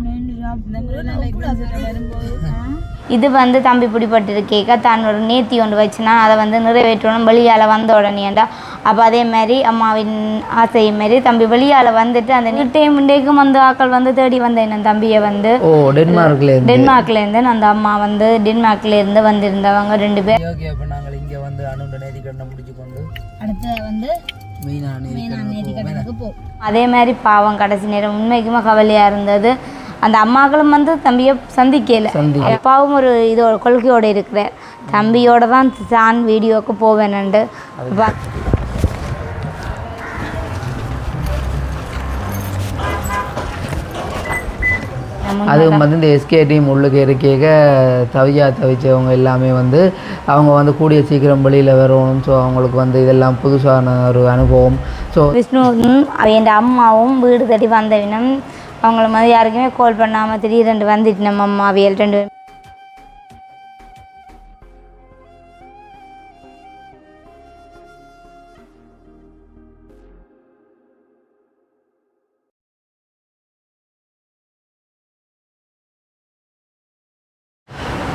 மாதிரிலாம் like பண்ணி வரும்போது ஆ? இது வந்து தம்பி பிடிப்பட்டிருக்கேக்க தான் ஒரு நேர்த்தி ஒன்று வச்சுனா அதை வந்து நிறைவேற்றணும் வெளியால் வந்த உடனேண்டா அப்போ அதே மாதிரி அம்மாவின் ஆசை மாரி தம்பி வெளியால் வந்துட்டு அந்த டைம் இண்டேக்கும் வந்து ஆக்கள் வந்து தேடி வந்தேன் என் தம்பியை வந்து ஓ டென்மார்க்ல இருந்து டென்மார்க்லேருந்து அந்த அம்மா வந்து டென்மார்க்லேருந்து வந்திருந்தவங்க ரெண்டு பேர் ஓகே அப்போ நாங்கள் இங்கே வந்து அணுண்ட நேதி கண்ணை முடிச்சு கொண்டு அடுத்து வந்து அதே மாதிரி பாவம் கடைசி நேரம் உண்மைக்குமே கவலையாக இருந்தது. அந்த அம்மாக்களும் வந்து தம்பியை சந்திக்கல. அப்பாவும் ஒரு இதோட கொள்கையோடு இருக்கிறார். தம்பியோட தான் தான் வீடியோவுக்கு போவேன்ண்டு அதுவும் வந்து இந்த எஸ்கே டீம் உள்ளுக்கு இருக்க தவியா தவிச்சவங்க எல்லாமே வந்து அவங்க வந்து கூடிய சீக்கிரம் வெளியில் வரணும். ஸோ அவங்களுக்கு வந்து இதெல்லாம் புதுசான ஒரு அனுபவம். ஸோ விஷ்ணுவும் என் அம்மாவும் வீடு தேடி வந்தவினம் அவங்கள மாதிரி யாருக்குமே கால் பண்ணாமல் திடீரெண்டு வந்துட்டு நம்ம அம்மா அவியல் ரெண்டு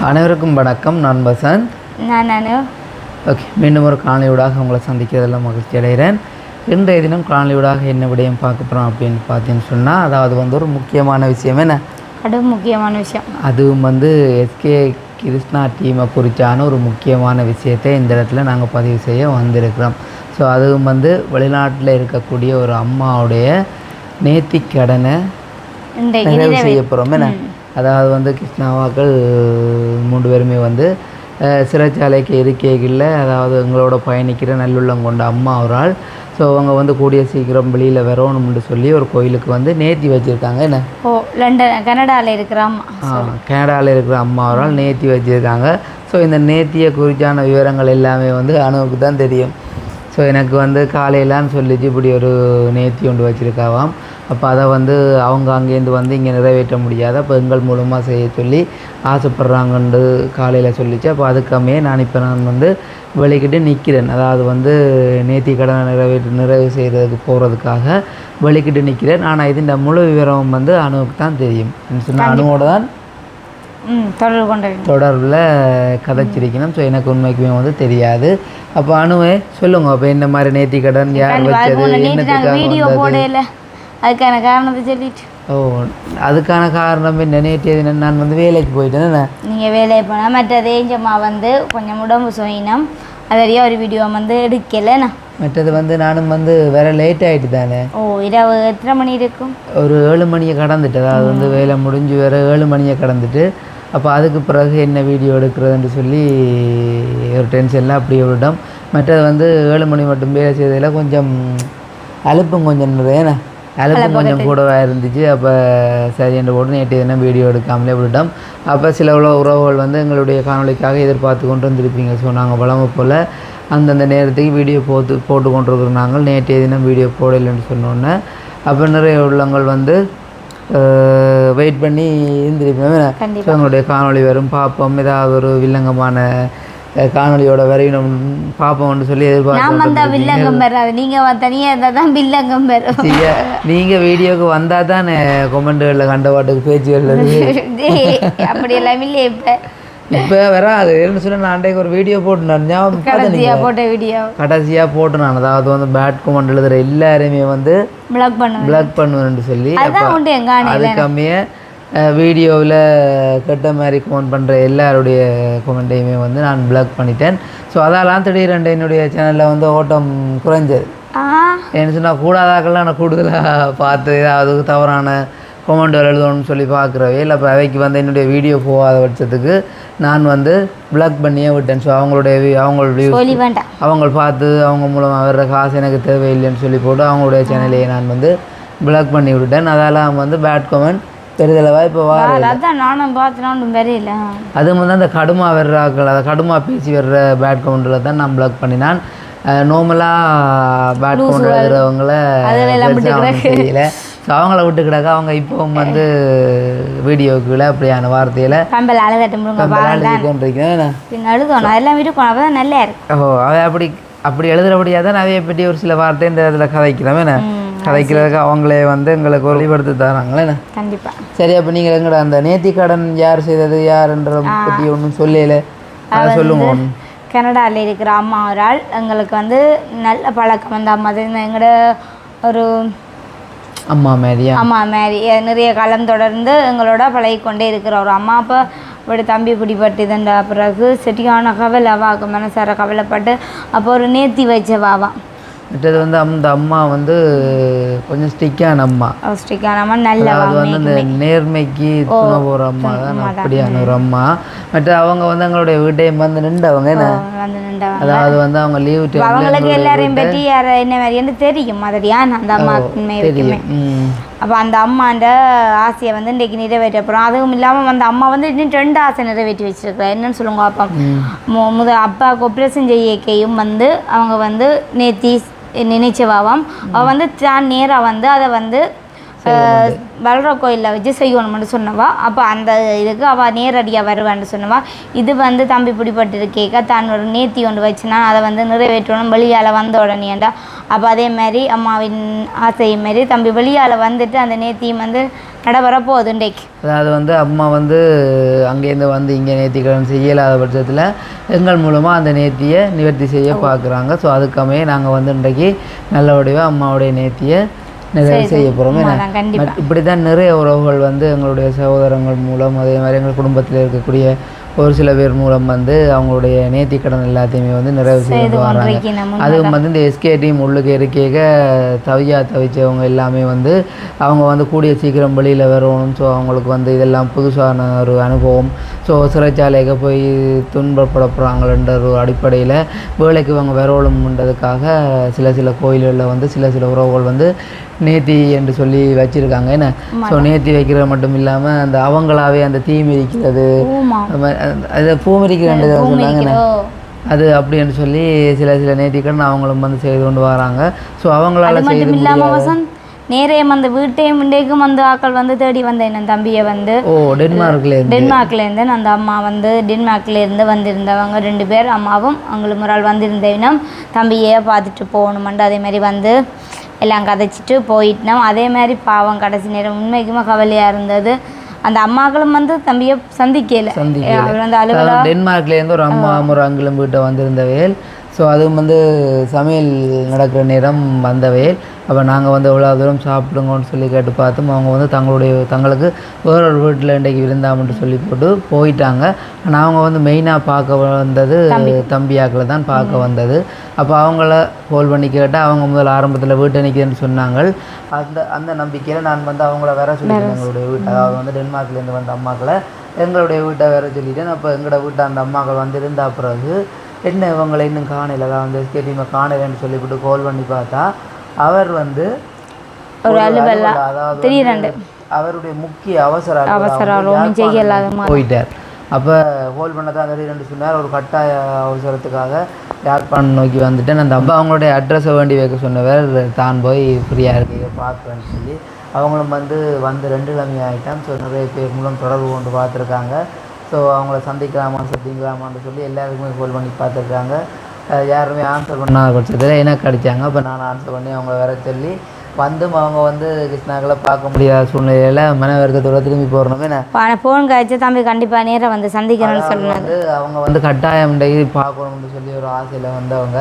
அனைவருக்கும் வணக்கம். நான் வசந்த். நான் நான் ஓகே மீண்டும் ஒரு காணொலியூடாக உங்களை சந்திக்கிறதெல்லாம் மகிழ்ச்சி அடைகிறேன். இன்றைய தினம் காணொலியூடாக என்ன விடயம் பார்க்க போகிறோம் அப்படின்னு பார்த்தீங்கன்னு சொன்னால் அதாவது வந்து ஒரு முக்கியமான விஷயம் என்ன? கடும் முக்கியமான விஷயம். அதுவும் வந்து எஸ்கே கிருஷ்ணா டீமை குறித்தான ஒரு முக்கியமான விஷயத்தை இந்த இடத்துல நாங்கள் பதிவு செய்ய வந்திருக்கிறோம். ஸோ அதுவும் வந்து வெளிநாட்டில் இருக்கக்கூடிய ஒரு அம்மாவுடைய நேர்த்திக் கடனை நிறைவு செய்ய போகிறோம் என்ன? அதாவது வந்து கிருஷ்ணாவாக்கள் மூன்று பேருமே வந்து சிறைச்சாலைக்கு இருக்கைகளில் அதாவது எங்களோட பயணிக்கிற நல்லுள்ளம் கொண்ட அம்மா ஆள். ஸோ அவங்க வந்து கூடிய சீக்கிரம் வெளியில் வரணும்னு சொல்லி ஒரு கோயிலுக்கு வந்து நேர்த்தி வச்சுருக்காங்க. என்ன? ஓ லண்டன் கனடாவில் இருக்கிற அம்மா. கனடாவில் இருக்கிற அம்மா ஆள் நேர்த்தி வச்சுருக்காங்க. ஸோ இந்த நேர்த்தியை குறித்தான விவரங்கள் எல்லாமே வந்து அணுவுக்கு தான் தெரியும். ஸோ எனக்கு வந்து காலையிலான்னு சொல்லிச்சு இப்படி ஒரு நேர்த்தி ஒன்று வச்சுருக்காவாம். அப்போ அதை வந்து அவங்க அங்கேருந்து வந்து இங்கே நிறைவேற்ற முடியாத. அப்போ எங்கள் மூலமாக செய்ய சொல்லி ஆசைப்பட்றாங்கன்னு காலையில் சொல்லிச்சு. அப்போ அதுக்கமே நான் இப்போ நான் வந்து வெளிக்கிட்டு நிற்கிறேன் அதாவது வந்து நேர்த்தி கடனை நிறைவேற்ற நிறைவு செய்கிறதுக்கு போகிறதுக்காக வெளிக்கிட்டு நிற்கிறேன் ஆனால் இது இந்த முழு விவரம் வந்து அணுவுக்கு தான் தெரியும். சொன்ன அணுவோட தான் தொடர்பு கொண்டவங்க தொடர்பில் கதைச்சிருக்கணும். ஸோ எனக்கு உண்மைக்குமே வந்து தெரியாது. அப்போ அணுவே சொல்லுங்க. அப்போ இந்த மாதிரி நேர்த்தி கடன் யார் வச்சது என்னத்துக்காக அதுக்கான காரணத்தை சொல்லிட்டு. ஓ அதுக்கான காரணம் என்ன? நேற்று நான் வந்து வேலைக்கு போயிட்டேன்? நீங்கள் வேலையை போனால் மற்றது ஏஞ்சம்மா வந்து கொஞ்சம் உடம்பு சுயினம் அதறியா ஒரு வீடியோ வந்து எடுக்கலைண்ணா மற்றது வந்து நானும் வந்து வேற லேட் ஆகிட்டு தானே. ஓ இரவு எத்தனை மணி இருக்கும்? ஒரு ஏழு மணியை கடந்துட்டு அதாவது வந்து வேலை முடிஞ்சு வேற ஏழு மணியை கடந்துட்டு அப்போ அதுக்கு பிறகு என்ன வீடியோ எடுக்கிறதுன்னு சொல்லி ஒரு டென்ஷனில் அப்படியே விட்டோம். மற்றது வந்து ஏழு மணி மட்டும் வேலை செய்ததில் கொஞ்சம் அலுப்பும் கொஞ்சம் நிறைய அலுப்பும் கொஞ்சம் கூடவா இருந்துச்சு. அப்போ சரி என்று போட்டு நேற்று தினம் வீடியோ எடுக்காமலே விட்டுட்டோம். அப்போ சில உறவுகள் வந்து எங்களுடைய காணொளிக்காக எதிர்பார்த்து கொண்டு வந்திருப்பீங்க. ஸோ நாங்கள் வழங்க போல் அந்தந்த நேரத்துக்கு வீடியோ போட்டு போட்டு கொண்டிருக்கிற நாங்கள் நேற்றைய தினம் வீடியோ போடலைன்னு சொன்னோன்னே அப்போ நிறைய உள்ளங்கள் வந்து வெயிட் பண்ணி இருந்திருப்போம். கண்டிப்பா. ஸோ எங்களுடைய காணொளி வரும். பார்ப்போம். ஏதாவது ஒரு வில்லங்கமான அஹ், காணொளியோட வரையினம் பார்ப்போம்னு சொல்லி நான் எதிர்பார்த்து வந்தா வில்லங்கம் பெறாது நீங்கள் தனியாக இருந்தால் தான் வில்லங்கம் பெறும் நீங்கள் வீடியோக்கு வந்தால் தான் கொமெண்ட்டுகளில் கண்ட பாட்டுக்கு பேச்சுகள் டேய், அப்படி எல்லாம் இல்லையே இப்போ. இப்போ வராது. என்ன சொன்ன நான் அன்றைக்கு ஒரு வீடியோ போட்டு நான் ஞாபகம் பார்த்தேன் கடைசியாக போட்ட வீடியோ. கடைசியாக போட்டு நான் அதாவது வந்து பேட் கொமெண்ட் எழுதுகிற எல்லாருமே வந்து பிளாக் பண்ணுவேன். பிளாக் பண்ணுவேன்னு சொல்லி அதான் உண்டு எங்க அது கம்மியே வீடியோவில் கெட்ட மாதிரி கமெண்ட் பண்ணுற எல்லாருடைய கமெண்ட்டையுமே வந்து நான் பிளாக் பண்ணிட்டேன். ஸோ அதெல்லாம் திடீரென்று என்னுடைய சேனலில் வந்து ஓட்டம் குறைஞ்சது. என்ன சொன்னால் கூடாதாக்கெல்லாம் நான் கூடுதலாக பார்த்து ஏதாவது தவறான கொமெண்ட் எழுதணும்னு சொல்லி பார்க்குறவே இல்லை. அப்போ அவைக்கு வந்து என்னுடைய வீடியோ போகாத பட்சத்துக்கு நான் வந்து பிளாக் பண்ணியே விட்டேன். ஸோ அவங்களுடைய அவங்களுடைய அவங்க பார்த்து அவங்க மூலமாக வர்ற காசு எனக்கு தேவையில்லைன்னு சொல்லி போட்டு அவங்களுடைய சேனலையே நான் வந்து பிளாக் பண்ணி விட்டுட்டேன். அதெல்லாம் வந்து பேட் கமெண்ட் பெரிதளவாக இப்போ வா அதான் நானும் பார்த்தேன் ஒன்றும் வரையில அது வந்து அந்த கடுமா வர்றாக்கள் அதை கடுமா பேசி வர்ற பேட் கவுண்டரில் தான் நான் பிளாக் பண்ணினான். நார்மலாக பேட் கவுண்டர் எழுதுறவங்கள தெரியல. ஸோ அவங்கள விட்டு கிடக்க அவங்க இப்போவும் வந்து வீடியோக்குள்ள அப்படியான வார்த்தையில் கம்பல் அழுதட்டு முழுங்க எழுதி கொண்டிருக்கேன் பின் அழுதணும் அதெல்லாம் இருக்கணும் அப்போ தான் நல்லா இருக்கும் ஓ அவ அப்படி அப்படி எழுதுறபடியாக தான் அவையை பற்றி ஒரு சில வார்த்தை இந்த இதில் கதைக்கிறோம் என்ன? கதைக்கிறதுக்கு அவங்களே வந்து எங்களுக்கு வெளிப்படுத்தி தராங்களே என்ன? கண்டிப்பாக சரி அப்போ நீங்கள் எங்கட அந்த நேர்த்தி கடன் யார் செய்தது யாருன்ற பற்றி ஒன்றும் சொல்லல. அதை சொல்லுங்க ஒன்று கனடாவில் இருக்கிற அம்மா ஒரு ஆள். எங்களுக்கு வந்து நல்ல பழக்கம். அந்த அம்மா எங்களோட ஒரு அம்மா மாதிரியா அம்மா மாரி. நிறைய காலம் தொடர்ந்து எங்களோட பழகி கொண்டே இருக்கிற ஒரு அம்மா. அப்போ இப்படி தம்பி பிடிபட்டுதுன்ற பிறகு சரியான கவலை அவாக்கு மனசார கவலைப்பட்டு அப்போ ஒரு நேர்த்தி வச்ச வாவா. மற்றது வந்து அந்த அம்மா வந்து கொஞ்சம் ஸ்டிக்கான அம்மா. ஸ்ரீகானம்மா நல்ல அது வந்து அந்த நேர்மைக்கு துணை போகிற அம்மா தான் அப்படியான ஒரு அம்மா. மற்ற அவங்க வந்து எங்களுடைய வீட்டையும் வந்து நின்றவங்க என்ன? அதாவது வந்து அவங்க லீவ் டைம் அவங்களுக்கு எல்லாரையும் பற்றி யார என்ன மாதிரின்னு தெரியும். மாதிரியான அந்த அம்மா உண்மை வைக்குமே ம். அப்போ அந்த அம்மாண்ட ஆசையை வந்து இன்றைக்கு நிறைவேற்ற போகிறோம் அதுவும் இல்லாமல் அந்த அம்மா வந்து இன்னும் ரெண்டு ஆசை நிறைவேற்றி வச்சிருக்கிறா என்னன்னு சொல்லுங்க அப்பா முத அப்பாவுக்கு ஆப்ரேஷன் செய்யக்கையும் வந்து அவங்க வந்து நேத்தி நினைச்சவாவாம். அவள் வந்து தான் நேராக வந்து அதை வந்து வளர கோயிலில் வச்சு செய்யணும்னு சொன்னவா. அப்போ அந்த இதுக்கு அவள் நேரடியாக வருவான்னு சொன்னவா. இது வந்து தம்பி பிடிப்பட்டு தான் ஒரு நேர்த்தி ஒன்று வச்சுனா அதை வந்து நிறைவேற்றணும். வெளியால் வந்த உடனேண்டா அப்போ அதே மாதிரி அம்மாவின் ஆசை மாரி தம்பி வெளியால் வந்துட்டு அந்த நேர்த்தியும் வந்து போகுது இன்றைக்கு அதாவது வந்து அம்மா வந்து அங்கேருந்து வந்து இங்கே நேர்த்திக்கடன் செய்யலாத பட்சத்தில் எங்கள் மூலமாக அந்த நேர்த்தியை நிவர்த்தி செய்ய பார்க்குறாங்க ஸோ அதுக்கமே நாங்கள் வந்து இன்றைக்கு நல்லபடியாக அம்மாவுடைய நேர்த்தியை நிறைவு செய்ய போகிறோம் இப்படி தான் நிறைய உறவுகள் வந்து எங்களுடைய சகோதரங்கள் மூலம் அதே மாதிரி எங்கள் குடும்பத்தில் இருக்கக்கூடிய ஒரு சில பேர் மூலம் வந்து அவங்களுடைய நேர்த்தி கடன் எல்லாத்தையுமே வந்து நிறைவு செய்து வராங்க அதுவும் வந்து இந்த எஸ்கே டீம் உள்ளுக்கு இருக்க தவியா தவிச்சவங்க எல்லாமே வந்து அவங்க வந்து கூடிய சீக்கிரம் வெளியில் வரணும். ஸோ அவங்களுக்கு வந்து இதெல்லாம் புதுசான ஒரு அனுபவம். ஸோ சிறைச்சாலைக்கு போய் துன்பப்பட போகிறாங்கன்ற ஒரு அடிப்படையில் வேலைக்கு இவங்க வரணும்ன்றதுக்காக சில சில கோயில்களில் வந்து சில சில உறவுகள் வந்து நேத்தி என்று சொல்லி வச்சுருக்காங்க. என்ன? ஸோ நேத்தி வைக்கிறது மட்டும் இல்லாமல் அந்த அவங்களாவே அந்த தீ மிதிக்கிறது. அது பூ மிதிக்கிறன்றது சொன்னாங்க அது அப்படின்னு சொல்லி சில சில நேர்த்திக்கடன் அவங்களும் வந்து செய்து கொண்டு வராங்க. ஸோ அவங்களால செய்து மட்டும் இல்லாமல் வசந்த் நேரே அந்த வீட்டையும் இன்றைக்கும் வந்து ஆக்கள் வந்து தேடி வந்தேன் என் தம்பியை வந்து. ஓ டென்மார்க்ல இருந்து டென்மார்க்லேருந்து அந்த அம்மா வந்து டென்மார்க்லேருந்து வந்திருந்தவங்க ரெண்டு பேர் அம்மாவும் அவங்களுக்கு ஒரு ஆள் வந்திருந்தவினம் தம்பியை பார்த்துட்டு போகணுமெண்டு அதே மாதிரி வந்து எல்லாம் கதைச்சிட்டு போயிட்டோம். அதே மாதிரி பாவம் கடைசி நேரம் உண்மைக்குமே கவலையாக இருந்தது. அந்த அம்மாக்களும் வந்து தம்பியை சந்திக்கல. அவர் வந்து அலுவலா அதாவது டென்மார்க்ல இருந்து ஒரு அம்மா ஒரு அங்கிளும் வீட்டை வந்திருந்தவையல் ஸோ அதுவும் வந்து சமையல் நடக்கிற நேரம் வந்தவையல் அப்போ நாங்கள் வந்து எவ்வளோ தூரம் சாப்பிடுங்கன்னு சொல்லி கேட்டு பார்த்தோம் அவங்க வந்து தங்களுடைய தங்களுக்கு வேறொரு வீட்டில் இன்றைக்கு விருந்தாமன்ட்டு சொல்லி போட்டு போயிட்டாங்க. ஆனால் அவங்க வந்து மெயினாக பார்க்க வந்தது தம்பியாக்களை தான் பார்க்க வந்தது. அப்போ அவங்கள கால் பண்ணி கேட்டால் அவங்க முதல் ஆரம்பத்தில் வீட்டை நிற்கிறேன்னு சொன்னாங்க அந்த அந்த நம்பிக்கையில் நான் வந்து அவங்கள வர சொல்லிட்டேன் எங்களுடைய வீட்டை. அதாவது வந்து டென்மார்க்லேருந்து வந்த அம்மாக்களை எங்களுடைய வீட்டை வர சொல்லிட்டேன். அப்போ எங்களோட வீட்டை அந்த அம்மாக்கள் வந்து இருந்த பிறகு என்ன இவங்களை இன்னும் காணல அதான் வந்து எஸ்கேடிஎம் காணலைன்னு சொல்லிவிட்டு கால் பண்ணி பார்த்தா அவர் வந்து ஒரு அலுவலா அவருடைய முக்கிய அவசர அவசர அலுவலா வந்து ஒன்றும் செய்ய இல்லாத யாழ்ப்பாணம் போயிட்டார். அப்போ ஹோல் பண்ண தான் ரெண்டு சொன்னார் ஒரு கட்டாய அவசரத்துக்காக யாழ்ப்பாணம் நோக்கி வந்துட்டேன். அந்த அப்பா அவங்களுடைய அட்ரஸை வேண்டி வைக்க சொன்னவர் தான் போய் ஃப்ரீயாக இருக்க பார்க்குறேன்னு சொல்லி அவங்களும் வந்து வந்து ரெண்டு கிழமை ஆகிட்டான் ஸோ நிறைய பேர் மூலம் தொடர்பு கொண்டு பார்த்துருக்காங்க. ஸோ அவங்கள சந்திக்கலாமா சந்திக்கலாமான்னு சொல்லி எல்லாருக்குமே கால் பண்ணி பார்த்துருக்காங்க. யாருமே ஆன்சர் பண்ணாத பட்சத்தில் எனக்கு அடித்தாங்க அப்போ நான் ஆன்சர் பண்ணி அவங்கள வர சொல்லி வந்தும் அவங்க வந்து கிருஷ்ணாக்களை பார்க்க முடியாத சூழ்நிலையில் மன வருத்தத்தோட திரும்பி போகிறோமே நான். ஃபோன் கழிச்சு தம்பி கண்டிப்பாக நேராக வந்து சந்திக்கணும்னு சொன்னாங்க அவங்க வந்து கட்டாயம் டெய்லி பார்க்கணும்னு சொல்லி ஒரு ஆசையில் வந்தவங்க.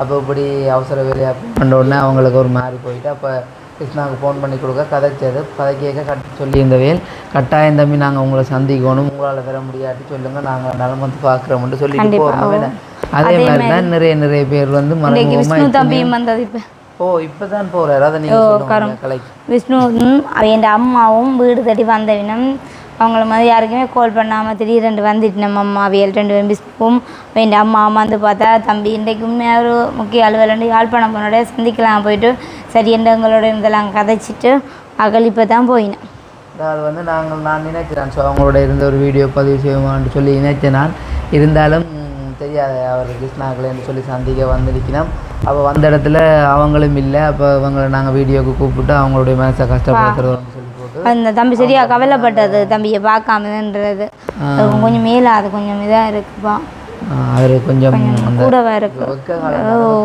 அப்போ இப்படி அவசர வேலையாக பண்ண உடனே அவங்களுக்கு ஒரு மாதிரி போயிட்டு அப்போ கிருஷ்ணாவுக்கு ஃபோன் பண்ணி கொடுக்க கதைச்சது கதை கேட்க கட் சொல்லி இந்த வேல் கட்டாயம் தம்பி நாங்கள் உங்களை சந்திக்கணும் உங்களால் வர முடியாட்டி சொல்லுங்கள் நாங்கள் நலம் வந்து பார்க்குறோம்னு சொல்லிட்டு போகிறோம் அதே மாதிரி தான் நிறைய நிறைய பேர் வந்து விஷ்ணு மறைமுகமாக ஓ இப்போ. தான் போகிறாரு அதை நீங்கள் விஷ்ணுவும் என் அம்மாவும் வீடு தேடி வந்தவினம் அவங்கள மாதிரி யாருக்குமே கால் பண்ணாமல் திடீரெண்டு வந்துட்டு நம்ம அம்மா அவியல் ரெண்டு பேரும் விஷ்ணுவும் என் அம்மா அம்மா வந்து பார்த்தா தம்பி இன்றைக்குமே ஒரு முக்கிய அலுவலண்டு யாழ்ப்பாணம் போனோட சந்திக்கலாம் போயிட்டு சரி எங்களோட இருந்தெல்லாம் கதைச்சிட்டு அகழிப்பை தான் போயினேன். அது வந்து நாங்கள் நான் நினைக்கிறேன். ஸோ அவங்களோட இருந்த ஒரு வீடியோ பதிவு செய்வோமான்னு சொல்லி நினைச்சேன் நான். இருந்தாலும் தெரியாத அவர் கிருஷ்ணாக்கலேன்னு சொல்லி சந்திக்க வந்திருக்கிறோம். அப்போ வந்த இடத்துல அவங்களும் இல்லை. அப்போ அவங்கள நாங்கள் வீடியோவுக்கு கூப்பிட்டு அவங்களுடைய மனசை கஷ்டப்படுத்துறோம்னு அந்த தம்பி சரியா கவலைப்பட்டது. தம்பியை பார்க்காமன்றது அது கொஞ்சம் மேலே அது கொஞ்சம் இதாக இருக்குப்பா. அவர் கொஞ்சம் கூடவா இருக்கு.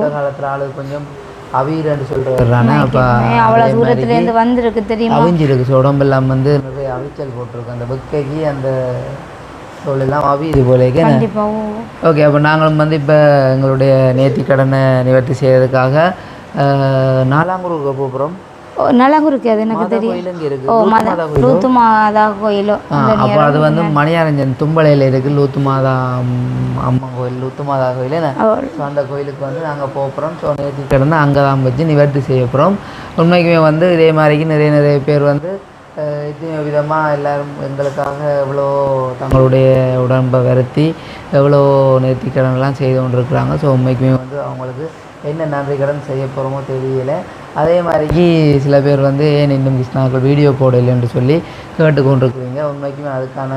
காலத்தில் ஆளு கொஞ்சம் அவிரன்னு சொல்கிறானே அப்போ அவ்வளோ தூரத்துலேருந்து வந்திருக்கு தெரியுமா? அவிஞ்சிருக்கு உடம்பெல்லாம் வந்து நிறைய அவிச்சல் போட்டிருக்கு. அந்த வெக்கைக்கு அந்த தோலெல்லாம் அவியுது போலேக்கு கண்டிப்பாக ஓகே அப்போ நாங்களும் வந்து இப்போ எங்களுடைய நேர்த்தி கடனை நிவர்த்தி செய்யறதுக்காக அஹ், நாலாங்குருக்கு போகிறோம் நலங்குருக்கு அது எனக்கு தெரியும். ஓ மத லூத்து மாதா கோயிலோ அப்போ அது வந்து மணியரஞ்சன் தும்பளையில் இருக்குது லூத்து மாதா அம்- அம்மன் கோயில் லூத்து மாதா கோயில் அந்த கோயிலுக்கு வந்து நாங்கள் போகிறோம் ஸோ நேர்த்தி கடனை அங்கே தான் வச்சு நிவர்த்தி செய்ய போகிறோம் உண்மைக்குமே வந்து இதே மாதிரிக்கு நிறைய நிறைய பேர் வந்து அஹ், இது விதமாக எல்லாரும் எங்களுக்காக எவ்வளோ தங்களுடைய உடம்பை வருத்தி எவ்வளோ நேர்த்தி கடன்லாம் செய்து கொண்டிருக்கிறாங்க. ஸோ உண்மைக்குமே வந்து அவங்களுக்கு என்ன நன்றி கடன் செய்ய போகிறோமோ தெரியல. அதே மாதிரிக்கு சில பேர் வந்து ஏன் இன்னும் கிருஷ்ணாக்கள் வீடியோ போடலைன்னு சொல்லி கேட்டுக்கொண்டிருக்கிறீங்க. உண்மைக்குமே அதுக்கான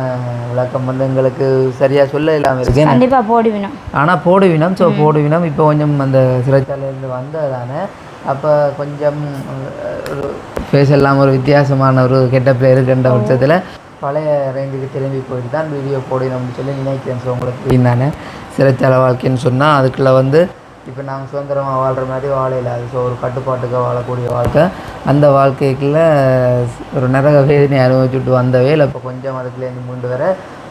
விளக்கம் வந்து எங்களுக்கு சரியாக சொல்ல இல்லாமல் இருக்கு. கண்டிப்பாக போடுவினோம். ஆனால் போடுவினம். ஸோ போடுவினம். இப்போ கொஞ்சம் அந்த சிறைச்சாலையிலேருந்து வந்ததானே அப்போ கொஞ்சம் ஃபேஸ் எல்லாம் ஒரு வித்தியாசமான ஒரு கெட்டப்பில் இருக்கின்ற பட்சத்தில் பழைய ரேஞ்சுக்கு திரும்பி போயிட்டு தான் வீடியோ போடணும்னு சொல்லி நினைக்கிறேன். ஸோ உங்களுக்கு தானே? சிறைச்சாலை வாழ்க்கைன்னு சொன்னால் அதுக்குள்ளே வந்து இப்போ நாங்கள் சுதந்திரமாக வாழ்கிற மாதிரி வாழையில அது ஸோ ஒரு கட்டுப்பாட்டுக்கு வாழக்கூடிய வாழ்க்கை. அந்த வாழ்க்கைக்குள்ள ஒரு நரக வேதனை அனுபவிச்சுட்டு வந்தவே இல்லை இப்போ கொஞ்சம் அதுக்குள்ளேருந்து மீண்டு வர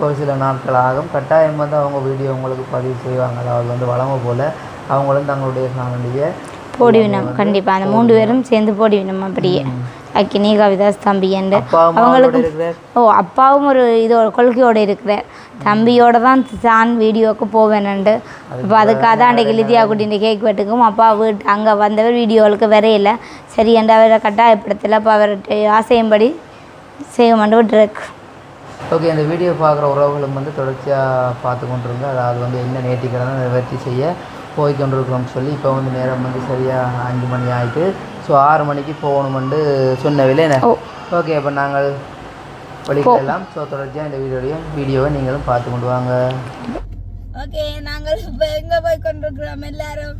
ஒரு சில நாட்கள் ஆகும். கட்டாயம் வந்து அவங்க வீடியோ உங்களுக்கு பதிவு செய்வாங்க. அதாவது வந்து வளமை போல் அவங்களும் தங்களுடைய காணொலியை போடுவினோம் கண்டிப்பாக அந்த மூன்று பேரும் சேர்ந்து போடுவினோம் அப்படியே. அக்கினி கவிதாஸ் தம்பி என்று அவங்களுக்கு ஓ அப்பாவும் ஒரு இதோட கொள்கையோடு இருக்கிறார். தம்பியோட தான் தான் வீடியோவுக்கு போவேன்ண்டு அப்போ அதுக்காக தான் அன்றைக்கு லிதியா குட்டிൻ്റെ கேக் வெட்டுக்கும். அப்பா வீட்டு அங்கே வந்தவர் வீடியோவுக்கு வரையில. சரி என்று அவரை கட்டாயப்படுத்தலை. அப்போ அவர்கிட்ட ஆசையும்படி செய்ய மாட்டு விட்டுருக்கு ஓகே இந்த வீடியோ பார்க்குற உறவுகளும் வந்து தொடர்ச்சியாக பார்த்து கொண்டிருங்க. அதாவது வந்து என்ன நேர்த்திக்கடனை நிவர்த்தி செய்ய போய் கொண்டிருக்கிறோம்னு சொல்லி இப்போ வந்து நேரம் வந்து சரியாக அஞ்சு மணி ஆயிட்டு ஸோ ஆறு மணிக்கு போகணுமெண்டு சொன்னவில்லை. ஓகே அப்போ நாங்கள் வழிகளெல்லாம் ஸோ தொடர்ச்சியாக இந்த வீடியோடையும் வீடியோவை நீங்களும் பார்த்து கொண்டு வாங்க. ஓகே நாங்கள் இப்ப எங்க போய் கொண்டிருக்கிறோம் எல்லாரும்?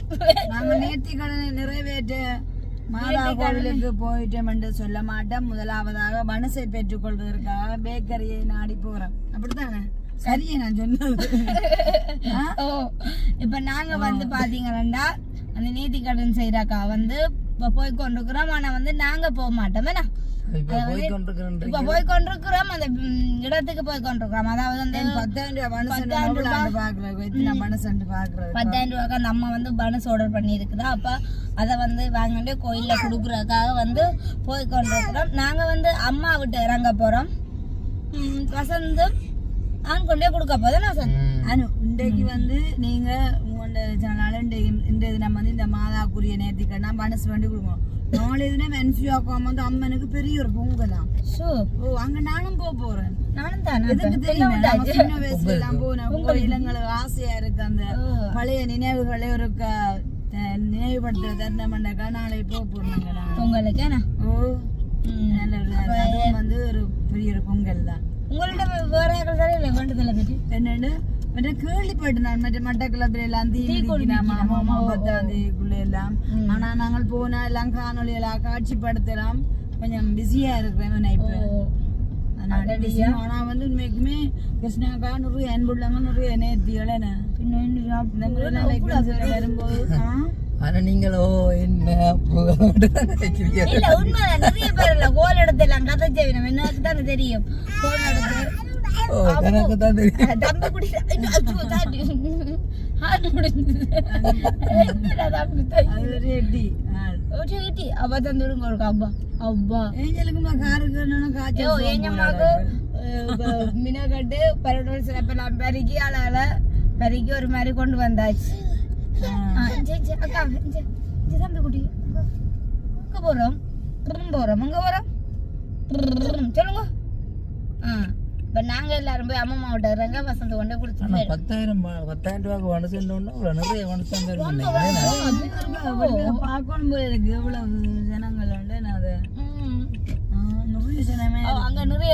நாங்கள் நேர்த்தி கடனை நிறைவேற்ற மாதா கோவிலுக்கு போயிட்டோம் என்று சொல்ல மாட்டோம். முதலாவதாக மனசை பெற்றுக்கொள்வதற்காக பேக்கரியை நாடி போறோம். அப்படித்தானே? சரியே நான் சொன்னது. ஓ இப்ப நாங்க வந்து பாத்தீங்கன்னா அந்த நேர்த்தி கடன் செய்யறாக்கா வந்து இப்ப போய் கொண்டிருக்கிறோம். ஆனா வந்து நாங்க போக மாட்டோம். என்ன? இப்போ போய் கொண்டிருக்கிறோம். அந்த இடத்துக்கு போய் கொண்டிருக்கிறோம். அதாவது வந்து பத்தாயிரம் ரூபாய் மனசு பாக்குறது பத்தாயிரம் ரூபாய்க்கு அந்த அம்மா வந்து பனஸ் ஆர்டர் பண்ணியிருக்குதா? அப்ப அதை வந்து வாங்கிட்டு கோயில்ல கொடுக்குறதுக்காக வந்து போய் கொண்டிருக்கிறோம். நாங்க வந்து அம்மா விட்டு இறங்க போறோம். ம், ஆண் கொண்டே கொடுக்க போதும் வசந்த் அனு இன்றைக்கு வந்து நீங்க உங்களோட சேனலால இன்றைக்கு இந்த நம்ம வந்து இந்த மாதாக்குரிய நேர்த்திக்கடனா மனசு வேண்டி கொடுக்கணும். நாளை தினம் என்சியாக்காம வந்து அம்மனுக்கு பெரிய ஒரு பொங்கலாம் ஓ அங்க நானும் போக போறேன். நானும் தான் எதுக்கு தெரியுமா? நம்ம சின்ன வயசுல எல்லாம் போனோம் இளங்களுக்கு ஆசையா இருக்கு. அந்த பழைய நினைவுகளை ஒரு நினைவுபடுத்துற தருணமண்டக்கா நாளை போக போறாங்க பொங்கலுக்கு ஓ. நல்ல வந்து ஒரு பெரிய ஒரு பொங்கல் தான். உங்கள்ட்ட வேற இல்லை வேண்டுதலை பற்றி என்னன்னு? மற்ற கேள்விப்பட்டு நான் மற்ற மட்டக்களப்பில் எல்லாம் தீ மிதிக்கலாமா பத்தாம் தேதிக்குள்ள எல்லாம். ஆனா நாங்கள் போனா எல்லாம் காணொலி எல்லாம் காட்சிப்படுத்தலாம். கொஞ்சம் பிஸியா இருக்கிறேன் நான் இப்ப. அதனால busy. ஆனா வந்து உண்மைக்குமே கிருஷ்ணாக்கா நிறைய அன்புள்ளவங்க நிறைய நேர்த்திகளேன பின்ன வரும்போது. ஆ? ஆனால் நீங்களோ என்ன உண்மை நிறைய பேர் இல்ல. கோல் செய்யணும் எனக்கு தானே தெரியும் எடுத்து எனக்கு தான் தெரியும். தம்பி குடி. ஆள் முடிஞ்சது. ஒரு. அப்ப ஏஞ்சம்மாக்கு, பெருக்கி, பெருக்கி மாதிரி கொண்டு வந்தாச்சு. அக்கா, தம்பி குட்டி. அங்க. சொல்லுங்க. ஆ இப்ப நாங்க எல்லாரும் போய் அம்மா விட்ட இறங்க வசந்த கொண்டு கொடுத்து பத்தாயிரம் ப- பத்தாயிரம் ரூபாய்க்கு வனசேன்னு இவ்வளோ நிறைய வனசாங்க பார்க்கணும் போல இருக்கு. எவ்வளவு ஜனங்கள் உண்டு நான் அது நிறைய ஜனமே அங்க நிறைய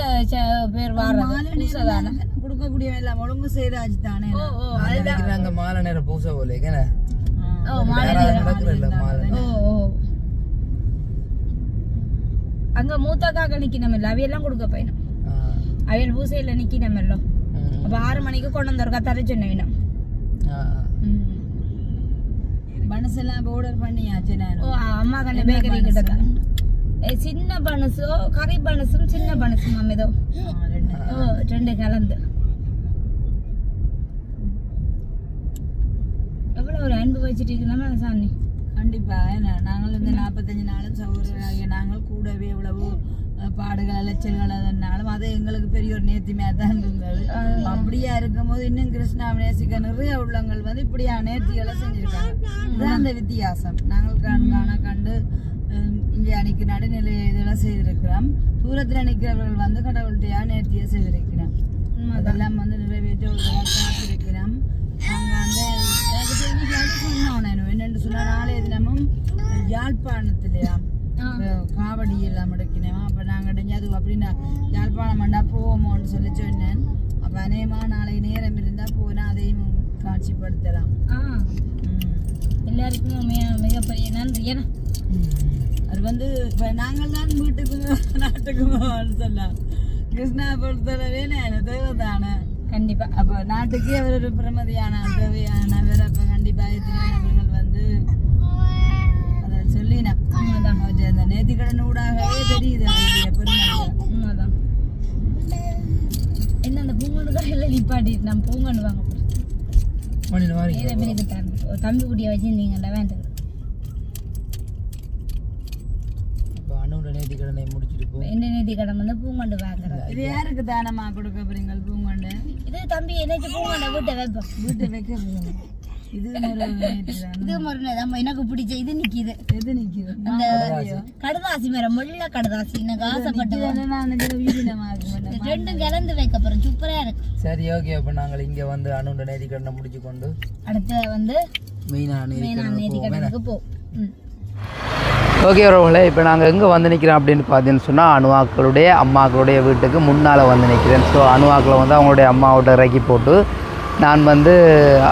பேர் வர்றாங்க கொடுக்கக்கூடிய எல்லாம் ஒழுங்கு செய்தாச்சு தானே நினைக்கிறாங்க மாலை நேரம் பூசை போல ஓ மாலை மாலை ஓ ஓ. அங்க மூத்தக்காக நிக்கணும் இல்ல அவையெல்லாம் கொடுக்க போயிடும். அவையல் பூசையில நிக்கணும் இல்ல ம். அப்ப ஆறு மணிக்கு கொண்டு வந்திருக்கா தர சொன்னேன். ஆ. மனசெல்லாம் ஆர்டர் பண்ணியாச்சு நான். ஓ அம்மா கண்ணு பேக்கரி கிட்ட சின்ன பனசோ கறி பனசும் சின்ன பனசும் அம்மா ஏதோ ஓ ரெண்டு கலந்து. எவ்வளவு ஒரு அன்பு வச்சுட்டீங்கன்னா சாமி? கண்டிப்பா. நாங்கள் இந்த நாற்பத்தஞ்சு நாளும் சௌகரிய நாங்கள் கூடவே எவ்வளவோ பாடுகள் அலைச்சல்கள் அதனாலும் அது எங்களுக்கு பெரிய ஒரு நேர்த்திமையா தான் இருந்தது. அப்படியா இருக்கும்போது இன்னும் கிருஷ்ணாவை நேசிக்க நிறைய உள்ளங்கள் வந்து இப்படியா நேர்த்திகளை செஞ்சிருக்காங்க. இதுதான் அந்த வித்தியாசம். நாங்கள் கண் காண கண்டு இங்கே அன்னைக்கு நடுநிலை இதெல்லாம் செய்திருக்கிறோம். தூரத்தில் நிற்கிறவர்கள் வந்து கடவுள்கிட்டயா நேர்த்தியை செய்திருக்கிறோம். அதெல்லாம் வந்து நிறைவேற்ற ஒரு காத்திருக்கிறோம் நாங்கள் அந்த சொன்னோம் சொன்ன நாளைய தினமும் யாழ்ப்பாணத்துலையா அஹ் காவடி எல்லாம் எடுக்கணும் அப்போ நாங்கள் இடைஞ்சு அது அப்படின்னா யாழ்ப்பாணம் மண்டா போவோமோன்னு சொல்லி சொன்னேன். அப்போ அநேகமாக நாளைக்கு நேரம் இருந்தால் போனால் அதையும் காட்சிப்படுத்தலாம். எல்லாருக்கும் மிக மிகப்பெரிய நன்றி. ஏன்னா அது வந்து இப்போ நாங்கள் தான் வீட்டுக்கு நாட்டுக்கு சொல்லலாம் கிருஷ்ணா பொறுத்தளவே நான் தேவைதானே. கண்டிப்பா. அப்போ நாட்டுக்கே அவர் ஒரு பிரமதியான தேவையானவர் அப்போ கண்டிப்பாக எத்தனையானவர்கள் வந்து அதை சொல்லினேன் அவற்றை அந்த நேர்த்திக்கடன் ஊடாகவே தெரியுது உண்மைதான் என்ன அந்த பூங்கொண்டு தான் எல்லாம் நிப்பாட்டிட்டு நம்ம பூங்கொண்டு வாங்க தம்பி ஒரு தம்பி குட்டியை வச்சிருந்தீங்கல்ல வேண்டாம் இப்போ அண்ணோட நேர்த்தி கடனை முடிச்சுட்டு போ. என்ன நேதி கடன் வந்து பூங்கொண்டு வாங்குறது இது யாருக்கு தானமா கொடுக்க போறீங்க பூங்கொண்டு? இது தம்பி என்னச்சு பூங்கொண்டை? வீட்டை வைப்போம். வீட்டை வைக்க போறீங்க. இது இது எனக்கு பிடிச்ச இது நிக்குது. எது நிற்கிது அந்த கடுதாசி மரம் முள்ள கடுதாசி எனக்கு ஆசைப்பட்டு நான் இந்த வீடினமாக ரெண்டும் கலந்து வைக்க போறோம் சூப்பரா இருக்கு. சரி ஓகே அப்போ நாங்கள் இங்கே வந்து அண்ணோட நேர்த்தி கடனை முடிச்சு கொண்டு அடுத்து வந்து மெயினாக நேர்த்தி நான் கடனை நேதி போவோம். கடனுக்கு போ ஓகே உறவுகளே இப்போ நாங்கள் எங்கே வந்து நிற்கிறோம் அப்படின்னு பார்த்தீங்கன்னு சொன்னால் அணுவாக்களுடைய அம்மாக்களுடைய வீட்டுக்கு முன்னால் வந்து நிற்கிறேன் ஸோ அணுவாக்களை வந்து அவங்களுடைய அம்மாவோட இறக்கி போட்டு நான் வந்து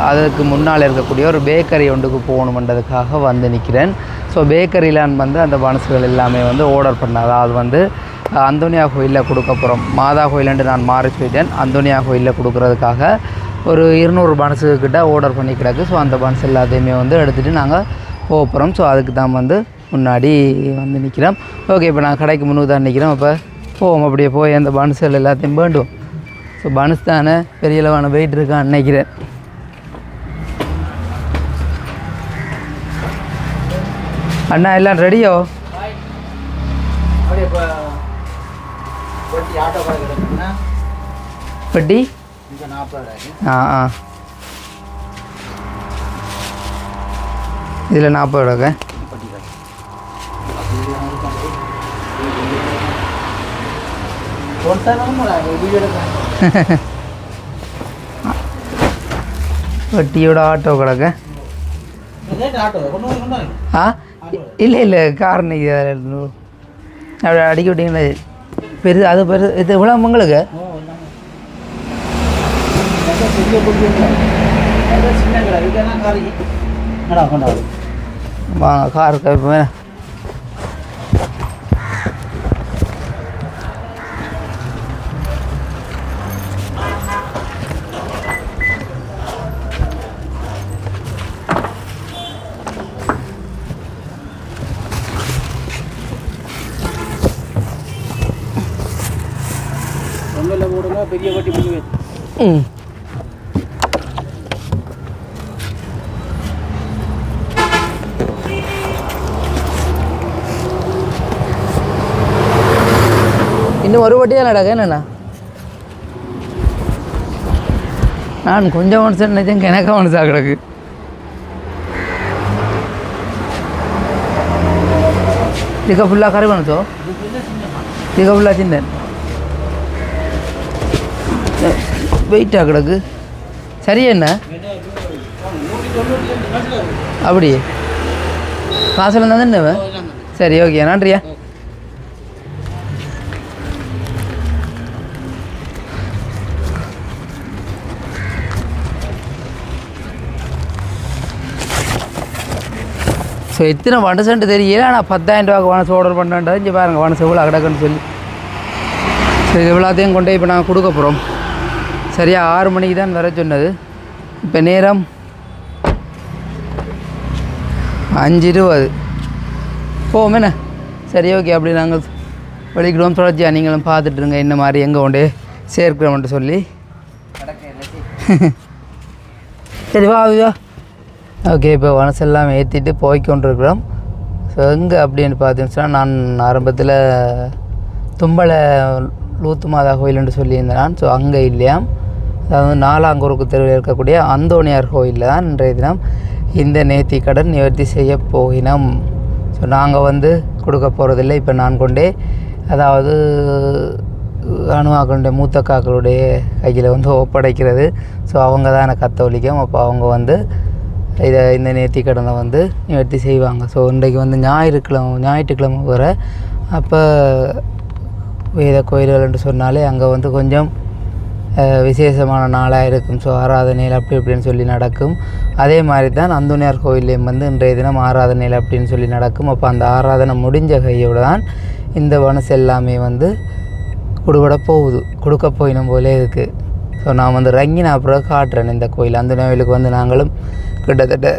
அதுக்கு முன்னால் இருக்கக்கூடிய ஒரு பேக்கரி ஒன்றுக்கு போகணுமன்றதுக்காக வந்து நிற்கிறேன். ஸோ பேக்கரியில் வந்து அந்த பனசுகள் எல்லாமே வந்து ஆர்டர் பண்ணேன் அதாவது வந்து அந்தோனியா கோயிலில் கொடுக்க போகிறோம் மாதா கோயிலன்ட்டு நான் மாறி போயிட்டேன் அந்தோனியா கோயிலில் கொடுக்குறதுக்காக ஒரு இருநூறு பனசு கிட்ட ஆர்டர் பண்ணி கிடக்கு ஸோ அந்த பனசு எல்லாத்தையுமே வந்து எடுத்துகிட்டு நாங்கள் போக போகிறோம் ஸோ அதுக்கு தான் வந்து முன்னாடி வந்து நிற்கிறோம். ஓகே இப்போ நான் கடைக்கு முன்னுக்கு தான் நிற்கிறோம். அப்போ போவோம். அப்படியே போய் அந்த பனசுகள் எல்லாத்தையும் வேண்டுவோம். ஸோ பனஸ் தானே பெரிய அளவான வெயிட் இருக்கான்னு நினைக்கிறேன். அண்ணா எல்லாம் ரெடியோ பெட்டி? ஆ ஆ. இதில் நாற்பது ரூபாய்க்கு வட்டியோட ஆட்டோ கிடக்க ஆ இல்லை இல்லை கார் நிற்கி அப்படி அடிக்க விட்டீங்கன்னா பெரு அது பெரு இது இவ்வளோ உங்களுக்கு வாங்க கார் இப்போ பெரிய வட்டி வேணாம் ம். இன்னும் ஒரு வட்டியாக நடக்க என்னண்ணா? நான் கொஞ்சம் மனசு நினைச்சேன் கிணக்க மனசாக கிடக்கு இதுக்கு ஃபுல்லாக கறி இதுக்கு ஃபுல்லாக சின்ன. வெயிட்டாக கிடக்கு? சரி என்ன? அப்படி காசில் இருந்தால் தானே சரி ஓகே நன்றியா. ஸோ எத்தனை வனசுன்ட்டு தெரியல ஆனால் பத்தாயிரம் ரூபாய்க்கு வனசு ஆர்டர் பண்ணேன்டா. இங்கே பாருங்கள் வனசு எவ்வளோ கிடக்குன்னு சொல்லி. ஸோ இது எல்லாத்தையும் கொண்டு போய் இப்போ நாங்கள் கொடுக்க போகிறோம் சரியாக ஆறு மணிக்கு தான் வர சொன்னது. இப்போ நேரம் அஞ்சு இருபது. போவோம் என்ன? சரி ஓகே அப்படி நாங்கள் வெளிக்கிடுவோம் தொடர்ச்சியாக நீங்களும் பார்த்துட்டு இருங்க என்ன மாதிரி எங்கே கொண்டு சேர்க்கிறோம்ட்டு சொல்லி. சரி வா ஓகே இப்போ மனசெல்லாம் ஏற்றிட்டு போய் கொண்டிருக்கிறோம். ஸோ எங்கே அப்படின்னு பார்த்தீங்கன்னா நான் ஆரம்பத்தில் தும்பலை லூத்து மாதா கோயில்னு சொல்லியிருந்தேன். நான் ஸோ அங்கே இல்லையாம். அதாவது நாலாங்கூருக்கு தெருவில் இருக்கக்கூடிய அந்தோணியார் கோயிலில் தான் இன்றைய தினம் இந்த நேர்த்தி கடன் நிவர்த்தி செய்ய போகினோம். ஸோ நாங்கள் வந்து கொடுக்க போகிறதில்லை இப்போ நான் கொண்டே அதாவது அணுவாக்களுடைய மூத்த காக்களுடைய கையில் வந்து ஒப்படைக்கிறது. ஸோ அவங்க தான் எனக்கு கத்தோலிக்கம். அப்போ அவங்க வந்து இதை இந்த நேர்த்தி கடனை வந்து நிவர்த்தி செய்வாங்க. ஸோ இன்றைக்கு வந்து ஞாயிற்றுக்கிழமை ஞாயிற்றுக்கிழமை வர அப்போ வேத கோயில்கள் என்று சொன்னாலே அங்கே வந்து கொஞ்சம் விசேஷமான நாளாக இருக்கும். ஸோ ஆராதனையில் அப்படி இப்படின்னு சொல்லி நடக்கும். அதே மாதிரி தான் அந்துணியார் கோயிலையும் வந்து இன்றைய தினம் ஆராதனையில் அப்படின்னு சொல்லி நடக்கும். அப்போ அந்த ஆராதனை முடிஞ்ச கையோடு தான் இந்த மனசு எல்லாமே வந்து கொடுபட போகுது. கொடுக்க போயினும் போலே இருக்குது ஸோ நான் வந்து ரங்கி நான் அப்புறம் காட்டுறேன் இந்த கோயில். அந்த கோயிலுக்கு வந்து நாங்களும் கிட்டத்தட்ட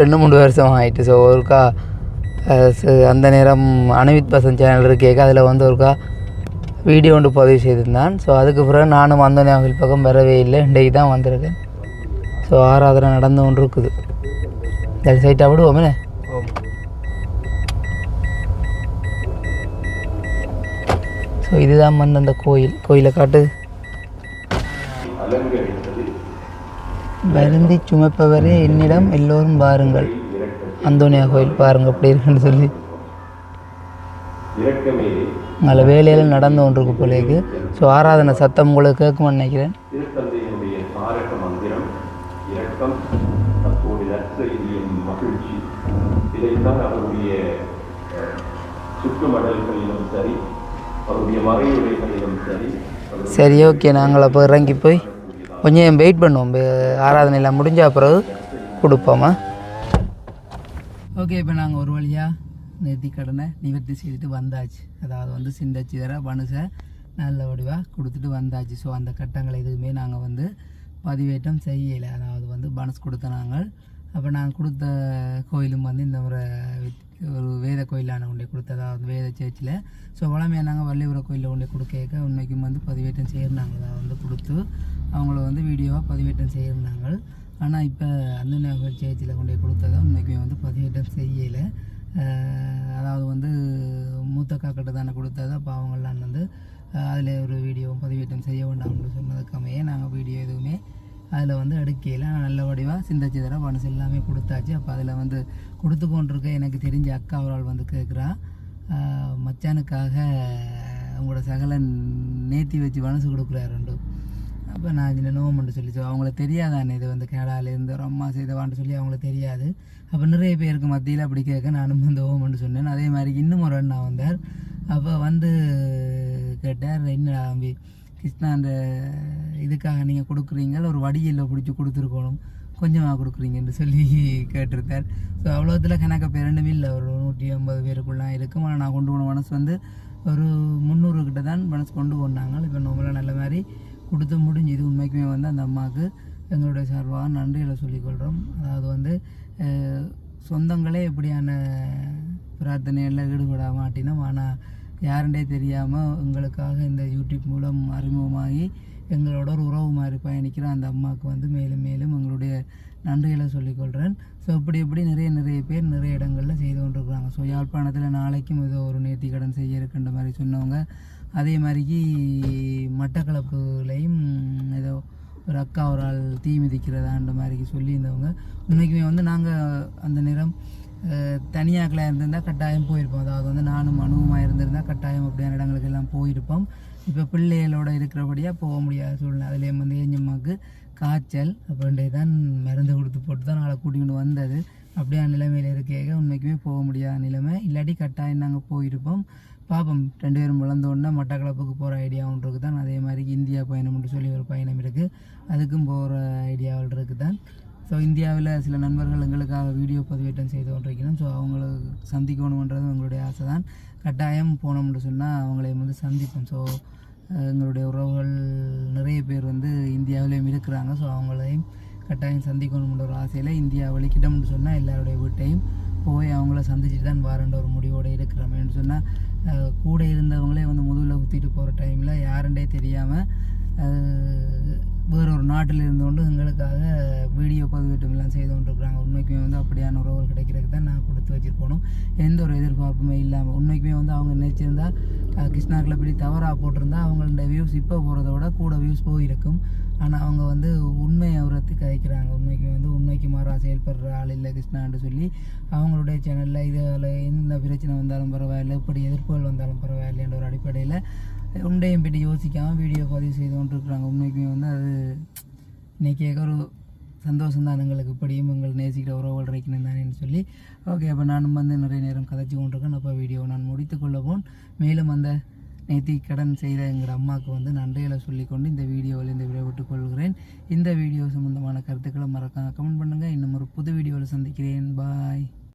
ரெண்டு மூணு வருஷம் ஆகிட்டு ஸோ ஒருக்கா அந்த நேரம் அனுவித் பசன் சேனல் இருக்கேக்க அதில் வந்து ஒருக்கா வீடியோ ஒன்று பதிவு செய்திருந்தான். ஸோ அதுக்கு பிறகு நானும் அந்த கோயில் பக்கம் வரவே இல்லை. இன்றைக்கு தான் வந்திருக்கேன். ஸோ ஆராதனை நடந்து ஒன்று இருக்குது இந்த சைட்டாக விடுவோமே ஸோ இதுதான் வந்து அந்த கோயில். கோயிலை காட்டு. வருந்தி சுமப்பவரே என்னிடம் எல்லோரும் பாருங்கள் அந்தோனியா கோயில் பாருங்கள் அப்படி இருக்குன்னு சொல்லி. உங்களை வேலையில் நடந்து கொண்டிருக்கு போலேக்கு ஸோ ஆராதனை சத்தம் உங்களுக்கு கேட்கும்னு நினைக்கிறேன். இதைத்தான் அவருடைய சுற்றுமடல்களிலும் சரி அவருடைய மறையுரைகளிலும் சரி அவர் சரி ஓகே நாங்கள் அப்போ இறங்கி போய் கொஞ்சம் வெயிட் பண்ணுவோம். ஆராதனைலாம் முடிஞ்ச பிறகு கொடுப்போமா? ஓகே இப்போ நாங்கள் ஒரு வழியாக நேர்த்தி கடனை நிவர்த்தி செய்துட்டு வந்தாச்சு. அதாவது வந்து சிந்தச்சிதற பனுசை நல்ல வடிவாக கொடுத்துட்டு வந்தாச்சு. ஸோ அந்த கட்டங்களை எதுவுமே நாங்கள் வந்து பதிவேற்றம் செய்யலை. அதாவது வந்து பனஸ் கொடுத்த நாங்கள். அப்போ நாங்கள் கொடுத்த கோயிலும் வந்து இந்த முறை ஒரு வேத கோயிலான கொண்டே கொடுத்ததா வேத சேர்ச்சில் ஸோ வளமையாக நாங்கள் வள்ளிபுர கோயிலில் கொண்டே கொடுக்க உண்மைக்கும் வந்து பதிவேற்றம் செய்யிருந்தாங்க அதை வந்து கொடுத்து அவங்கள வந்து வீடியோவாக பதிவேற்றம் செய்யிருந்தாங்க ஆனால் இப்போ அந்த நகர் சேர்ச்சியில் கொண்டு கொடுத்ததை உண்மைக்குமே வந்து பதிவேற்றம் செய்யலை. அதாவது வந்து மூத்த கிட்ட தானே கொடுத்தது. அப்போ அவங்களாம் வந்து அதில் ஒரு வீடியோவும் பதிவேற்றம் செய்ய வேண்டாம்னு சொன்னதுக்கமையே நாங்கள் வீடியோ எதுவுமே அதில் வந்து அடுக்கையில் நல்ல வடிவாக சிந்தச்சிதற மனசு எல்லாமே கொடுத்தாச்சு. அப்போ அதில் வந்து கொடுத்து கொண்டிருக்க எனக்கு தெரிஞ்ச அக்கா ஒரு ஆள் வந்து கேட்குறா மச்சானுக்காக உங்களோட சகலன் நேத்தி வச்சு மனசு கொடுக்குறாருண்டு அப்போ நான் இதில் நோமண்டு சொல்லி so அவங்களுக்கு தெரியாதானே இது வந்து கேடாலேருந்து ஒரு அம்மா செய்தவான்னு சொல்லி அவங்களுக்கு தெரியாது. அப்போ நிறைய பேருக்கு மத்தியில் அப்படி கேட்க நானும் வந்து ஓமன்னு சொன்னேன். அதே மாதிரி இன்னும் ஒரு அண்ணா வந்தார். அப்போ வந்து கேட்டார் என்ன தம்பி கிருஷ்ணா அந்த இதுக்காக நீங்கள் கொடுக்குறீங்க. ஒரு வடியில் பிடிச்சி கொடுத்துருக்கணும். கொஞ்சமாக கொடுக்குறீங்கன்னு சொல்லி கேட்டிருந்தார். ஸோ அவ்வளோத்தில் கணக்கு பேர் ரெண்டுமே இல்லை. ஒரு நூற்றி ஐம்பது பேருக்குள்ளே இருக்கும். ஆனால் நான் கொண்டு போன மனசு வந்து ஒரு முந்நூறு கிட்ட தான் மனசு கொண்டு போனாங்க. இப்போ நம்மள நல்ல மாதிரி கொடுத்து முடிஞ்சு இது உண்மைக்குமே வந்து அந்த அம்மாவுக்கு எங்களுடைய சார்பாக நன்றிகளை சொல்லிக்கொள்கிறோம் அதாவது வந்து சொந்தங்களே இப்படியான பிரார்த்தனையெல்லாம் ஈடுபட மாட்டினோம் ஆனால் யாருண்டே தெரியாமல் எங்களுக்காக இந்த யூடியூப் மூலம் அறிமுகமாகி எங்களோட ஒரு உறவு மாதிரி பயணிக்கிற அந்த அம்மாவுக்கு வந்து மேலும் மேலும் எங்களுடைய நன்றிகளை சொல்லிக்கொள்கிறேன் ஸோ இப்படி இப்படி நிறைய நிறைய பேர் நிறைய இடங்களில் செய்து கொண்டிருக்கிறாங்க. ஸோ யாழ்ப்பாணத்தில் நாளைக்கும் ஏதோ ஒரு நேர்த்தி கடன் செய்ய இருக்கின்ற மாதிரி சொன்னவங்க அதே மாதிரிக்கு மட்டக்களப்புலையும் ஏதோ ஒரு அக்கா ஒரு ஆள் தீ மிதிக்கிறதான்ற மாதிரி சொல்லியிருந்தவங்க. உண்மைக்குமே வந்து நாங்கள் அந்த நேரம் தனியாக்கில் இருந்திருந்தால் கட்டாயம் போயிருப்போம். அதாவது வந்து நானும் அணுவுமாக இருந்திருந்தால் கட்டாயம் அப்படியான இடங்களுக்கு எல்லாம் போயிருப்போம். இப்போ பிள்ளைகளோட இருக்கிறபடியாக போக முடியாத சூழ்நிலை. அதுலேயும் வந்து ஏஞ்சம்மாவுக்கு காய்ச்சல் அப்படின்றே தான் மருந்து கொடுத்து போட்டு தான் நாளை கூட்டிகிட்டு வந்தது. அப்படியான நிலைமையில் இருக்கேக உண்மைக்குமே போக முடியாத நிலைமை. இல்லாட்டி கட்டாயம் நாங்கள் போயிருப்போம். பார்ப்போம் ரெண்டு பேரும் வளர்ந்த உடனே மட்டக்களப்புக்கு போகிற ஐடியா ஒன்று இருக்குது தான் அதே மாதிரி இந்தியா பயணம்னு சொல்லி ஒரு பயணம் இருக்குது அதுக்கும் போகிற ஐடியாவில் இருக்குது தான் ஸோ இந்தியாவில் சில நண்பர்கள் எங்களுக்காக வீடியோ பதிவேற்றம் செய்து கொண்டிருக்கிறோம் ஸோ அவங்களுக்கு சந்திக்கணுன்றது எங்களுடைய ஆசை தான் கட்டாயம் போனோம்னு சொன்னால் அவங்களையும் வந்து சந்திப்போம். ஸோ எங்களுடைய உறவுகள் நிறைய பேர் வந்து இந்தியாவிலையும் இருக்கிறாங்க. ஸோ அவங்களையும் கட்டாயம் சந்திக்கணும்ன்ற ஒரு ஆசையில் இந்தியா வலிக்கிட்டோம்னு சொன்னால் எல்லாருடைய வீட்டையும் போய் அவங்கள சந்திச்சுட்டு தான் வாரன்ற ஒரு முடிவோடு இருக்கிறோமேன்னு சொன்னால் கூட இருந்தவங்களே வந்து முதுகில் ஊற்றிட்டு போகிற டைமில் யாருண்டே தெரியாமல் வேறொரு நாட்டில் இருந்து கொண்டு எங்களுக்காக வீடியோ பதிவேற்றமெல்லாம் செய்து கொண்டிருக்கிறாங்க. உண்மைக்குமே வந்து அப்படியான உறவுகள் கிடைக்கிறதுக்கு தான் நான் கொடுத்து வச்சுருக்கணும். எந்த ஒரு எதிர்பார்ப்புமே இல்லாமல் உண்மைக்குமே வந்து அவங்க நினைச்சிருந்தா கிருஷ்ணாக்கில் இப்படி தவறாக போட்டிருந்தா அவங்களோட வியூஸ் இப்போ போகிறத விட கூட வியூஸ் போயிருக்கும். ஆனால் அவங்க வந்து உண்மையை உரத்து கதைக்கிறாங்க. உண்மைக்குமே வந்து உண்மைக்கு மாறாக செயல்படுற ஆள் இல்லை கிருஷ்ணான்னு சொல்லி அவங்களுடைய சேனலில் இதில் எந்த பிரச்சனை வந்தாலும் பரவாயில்லை இப்படி எதிர்ப்புகள் வந்தாலும் பரவாயில்லைன்ற ஒரு அடிப்படையில் உண்டையும் பற்றி யோசிக்காமல் வீடியோ பதிவு செய்து கொண்டிருக்கிறாங்க. உண்மைக்குமே வந்து அது இன்னைக்கு ஒரு சந்தோஷம்தான். எங்களுக்கு இப்படியும் எங்கள் நேசிக்கிற உறவுகள் இருக்கணும் தானேன்னு சொல்லி. ஓகே அப்போ நானும் வந்து நிறைய நேரம் கதைச்சு கொண்டிருக்கேன். அப்போ வீடியோ நான் முடித்து கொள்ளவும். மேலும் அந்த நேத்தி கடன் செய்த எங்கள் அம்மாவுக்கு வந்து நன்றிகளை சொல்லிக்கொண்டு இந்த வீடியோவில் இந்த வீடியோ கொள்கிறேன். இந்த வீடியோ சம்மந்தமான கருத்துக்களை மறக்காம கமெண்ட் பண்ணுங்கள் இன்னும் ஒரு புது வீடியோவில் சந்திக்கிறேன். பாய்